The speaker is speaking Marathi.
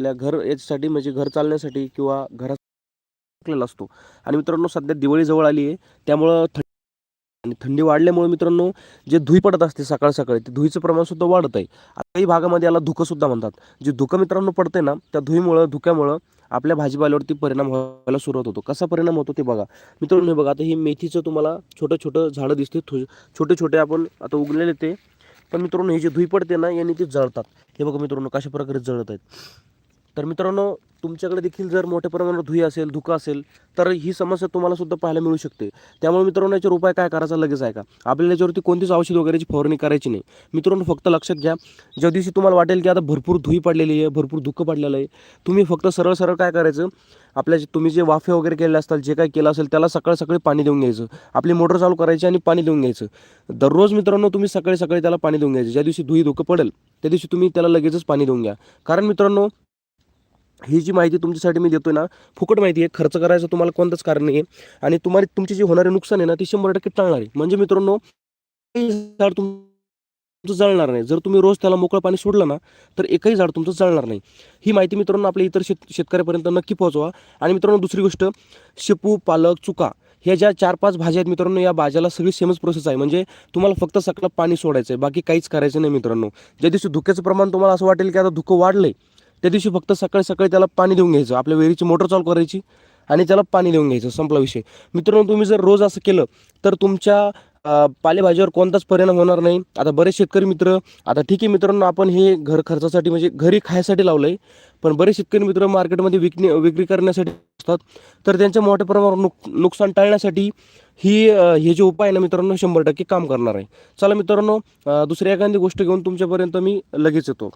आपल्या घर याच्यासाठी म्हणजे घर चालण्यासाठी किंवा घरात टाकलेला असतो. आणि मित्रांनो सध्या दिवाळी जवळ आली आहे. त्यामुळं थंडी आणि थंडी वाढल्यामुळे मित्रांनो जे धुई पडत असते सकाळ सकाळी ते धुईचं प्रमाण सुद्धा वाढत आहे. काही भागामध्ये याला धुकंसुद्धा म्हणतात. जे धुकं मित्रांनो पडते ना त्या धुईमुळं धुक्यामुळं आपल्या भाजीपाल्यावरती परिणाम व्हायला सुरुवात होतो. कसा परिणाम होतो ते बघा. मित्रांनो हे बघा आता ही मेथीचं तुम्हाला छोटं छोटं झाडं दिसते थो छोटे छोटे आपण आता उगलेले ते. पण मित्रांनो हे जे धुई पडते ना यांनी ते जळतात. हे बघा मित्रांनो कशा प्रकारे जळत आहेत. तर मित्रांनो तुमच्याकडे देखील जर मोठ्या प्रमाणात धुई असेल धुका असेल तर ही समस्या तुम्हाला सुद्धा पाहायला मिळू शकते. त्यामुळे मित्रांनो याच्यावर उपाय काय करायचा लगेच आहे का? आपल्याला याच्यावरती कोणतीच औषध वगैरेची फवारणी करायची नाही. मित्रांनो फक्त लक्षात घ्या ज्या दिवशी तुम्हाला वाटेल की आता भरपूर धुई पडलेली आहे भरपूर धुकं पडलेलं आहे तुम्ही फक्त सरळ सरळ काय करायचं आपल्या जे- तुम्ही जे वाफे वगैरे केले असतात जे काही केलं असेल त्याला सकाळी सकाळी पाणी देऊन घ्यायचं. आपली मोटर चालू करायची आणि पाणी देऊन घ्यायचं. दररोज मित्रांनो तुम्ही सकाळी सकाळी त्याला पाणी देऊन घ्यायचं. ज्या दिवशी धुई धुकं पडेल त्या दिवशी तुम्ही त्याला लगेचच पाणी देऊन घ्या. कारण मित्रांनो ही जी माहिती तुमच्यासाठी मी देतोय ना फुकट माहिती आहे. खर्च करायचं तुम्हाला कोणतंच कारण नाही आहे आणि तुम्हाला तुमची जी होणारे नुकसान आहे ना ती शंभर टक्के टाळणार. आहे म्हणजे मित्रांनो झाड तुमचं जळणार नाही. जर तुम्ही रोज त्याला मोकळं पाणी सोडलं ना तर एकही झाड तुमचं जळणार नाही. ही माहिती मित्रांनो आपल्या इतर शेत शेतकऱ्यापर्यंत नक्की पोहोचवा. आणि मित्रांनो दुसरी गोष्ट शेपू पालक चुका ह्या ज्या चार पाच भाज्या आहेत मित्रांनो या भाज्याला सगळी सेमच प्रोसेस आहे. म्हणजे तुम्हाला फक्त सकाळ पाणी सोडायचं आहे बाकी काहीच करायचं नाही मित्रांनो. ज्या दिवशी धुक्याचं प्रमाण तुम्हाला असं वाटेल की आता धुकं वाढलं आहे त्या दिवशी फक्त सकाळी सकाळी त्याला पाणी देऊन घ्यायचं. आपल्या विहिरीची मोटर चालू करायची आणि त्याला पाणी देऊन घ्यायचं. संपला विषय. मित्रांनो तुम्ही जर रोज असं केलं तर तुमच्या पालेभाजीवर कोणताच परिणाम होणार नाही. आता बरेच शेतकरी मित्र आता ठीक आहे मित्रांनो आपण हे घर खर्चासाठी म्हणजे घरी खायसाठी लावलं आहे पण बरेच शेतकरी मित्र मार्केटमध्ये विकणे विक्री करण्यासाठी असतात. तर त्यांच्या मोठ्या प्रमाणावर नुक नुकसान टाळण्यासाठी ही हे जे उपाय आहे ना मित्रांनो शंभर टक्के काम करणार आहे. चला मित्रांनो दुसऱ्या एखादी गोष्ट घेऊन तुमच्यापर्यंत मी लगेच येतो.